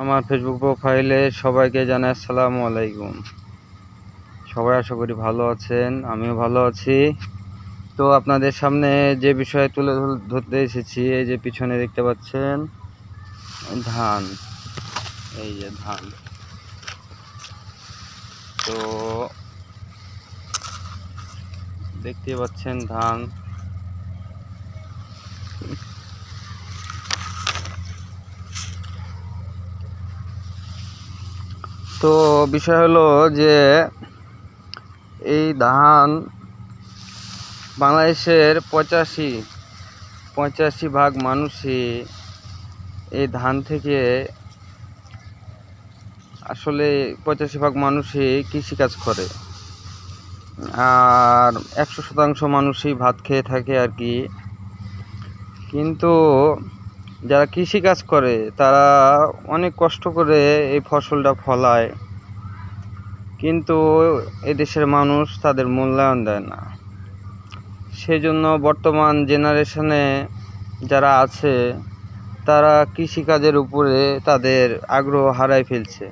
আমার ফেসবুক প্রোফাইলে সবাইকে জানাই আসসালামু আলাইকুম। সবাই আশা করি ভালো আছেন, আমিও ভালো আছি। তো আপনাদের সামনে যে বিষয়ে তুলে ধরতে এসেছি, এই যে পিছনে দেখতে পাচ্ছেন, ধান, এই যে ধান। তো দেখতে পাচ্ছেন ধান। তো বিষয় হলো যে এই ধান বাংলাদেশের পঁচাশি পঁচাশি ভাগ মানুষই এই ধান থেকে আসলে পঁচাশি ভাগ মানুষই কৃষিকাজ করে। আর একশো শতাংশ মানুষই ভাত খেয়ে থাকে আর কি। কিন্তু যারা কৃষিকাজ করে, তারা অনেক কষ্ট করে এই ফসলটা ফলায়। কিন্তু এদেশের মানুষ তাদের মূল্যায়ন দেয় না। সেজন্য বর্তমান জেনারেশনে যারা আছে, তারা কৃষিকাজের উপরে তাদের আগ্রহ হারাই ফেলছে।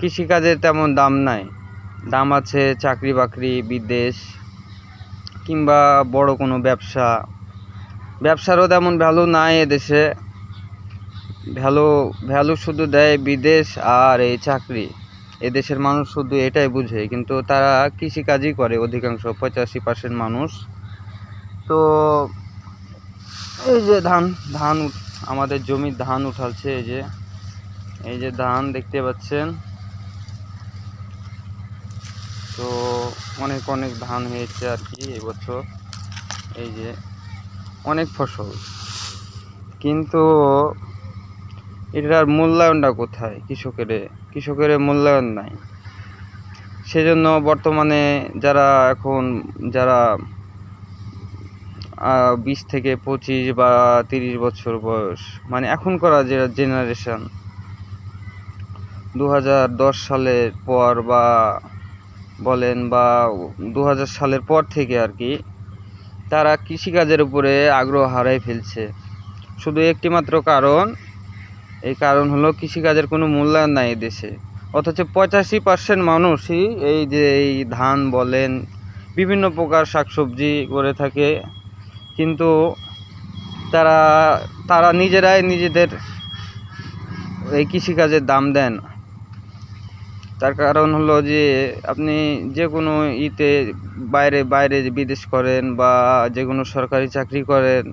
কৃষিকাজের তেমন দাম নাই। দাম আছে চাকরি বাকরি বিদেশ, কিংবা বড় কোনো ব্যবসা। ব্যবসারও তেমন ভ্যালু নাই এদেশে। ভ্যালু ভ্যালু শুধু দেয় বিদেশ আর এই চাকরি। এদেশের মানুষ শুধু এটাই বুঝে, কিন্তু তারা কৃষিকাজই করে অধিকাংশ, পঁচাশি পার্সেন্ট মানুষ। তো এই যে ধান ধান আমাদের জমির ধান উঠালছে এই যে। এই যে ধান দেখতে পাচ্ছেন। তো অনেক অনেক ধান হয়েছে আর কি এবছর। এই যে অনেক ফসল। কিন্তু এটার মূল্যায়নটা কোথায় কৃষকের? কৃষকের মূল্যায়ন নাই। সেজন্য বর্তমানে যারা এখন, যারা বিশ থেকে পঁচিশ বা তিরিশ বছর বয়স মানে এখন করা যে জেনারেশন দু সালের পর বা বলেন বা দু হাজার সালের পর থেকে আর কি তারা কৃষিকাজের উপরে আগ্রহ হারাই ফেলছে। শুধু একটিমাত্র কারণ, এই কারণ হলো কৃষিকাজের কোনো মূল্যায়ন নাই দেশে। অথচ পঁচাশি পার্সেন্ট মানুষই এই যে এই ধান বলেন, বিভিন্ন প্রকার শাকসবজি করে থাকে। কিন্তু তারা তারা নিজেরাই নিজেদের এই কৃষিকাজের দাম দেন। তার কারণ হলো যে আপনি যে কোনো ইতে বাইরে বাইরে বিদেশ করেন বা যে কোনো সরকারি চাকরি করেন,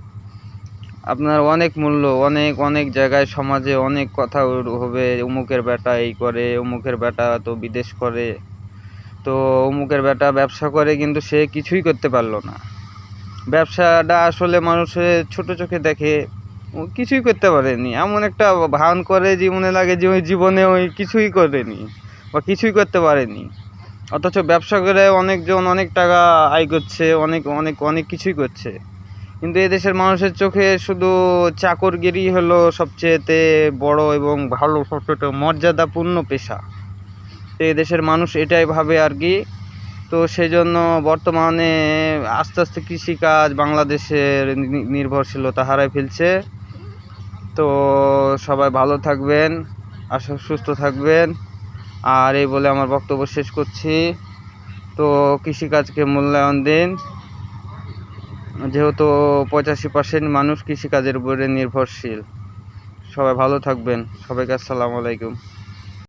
আপনার অনেক মূল্য, অনেক অনেক জায়গায় সমাজে অনেক কথা হবে। অমুকের বেটা এই করে, অমুকের বেটা তো বিদেশ করে। তো অমুকের বেটা ব্যবসা করে কিন্তু সে কিছুই করতে পারল না। ব্যবসাটা আসলে মানুষের ছোট চোখে দেখে কিছুই করতে পারেনি। এমন একটা ভান করে জীবনে লাগে যে ওই জীবনে ওই কিছুই করেনি। বা কিছুই করতে পারেনি। অথচ ব্যবসা করে অনেকজন অনেক টাকা আয় করছে, অনেক অনেক অনেক কিছুই করছে। কিন্তু এদেশের মানুষের চোখে শুধু চাকরগিরি হলো সবচেয়েতে বড় এবং ভালো সবচেয়ে মর্যাদাপূর্ণ পেশা। তো এদেশের মানুষ এটাই ভাবে আর কি। তো সেই জন্য বর্তমানে আস্তে আস্তে কৃষিকাজ বাংলাদেশের নির্ভরশীলতা হারাই ফেলছে। তো সবাই ভালো থাকবেন আশা সুস্থ থাকবেন। আর এই বলে আমার বক্তব্য শেষ করছি। তো কৃষিকাজকে মূল্যায়ন দিন। যেহেতু পঁচাশি পার্সেন্ট মানুষ কৃষিকাজের উপরে নির্ভরশীল। সবাই ভালো থাকবেন। সবাইকে আসসালামু আলাইকুম।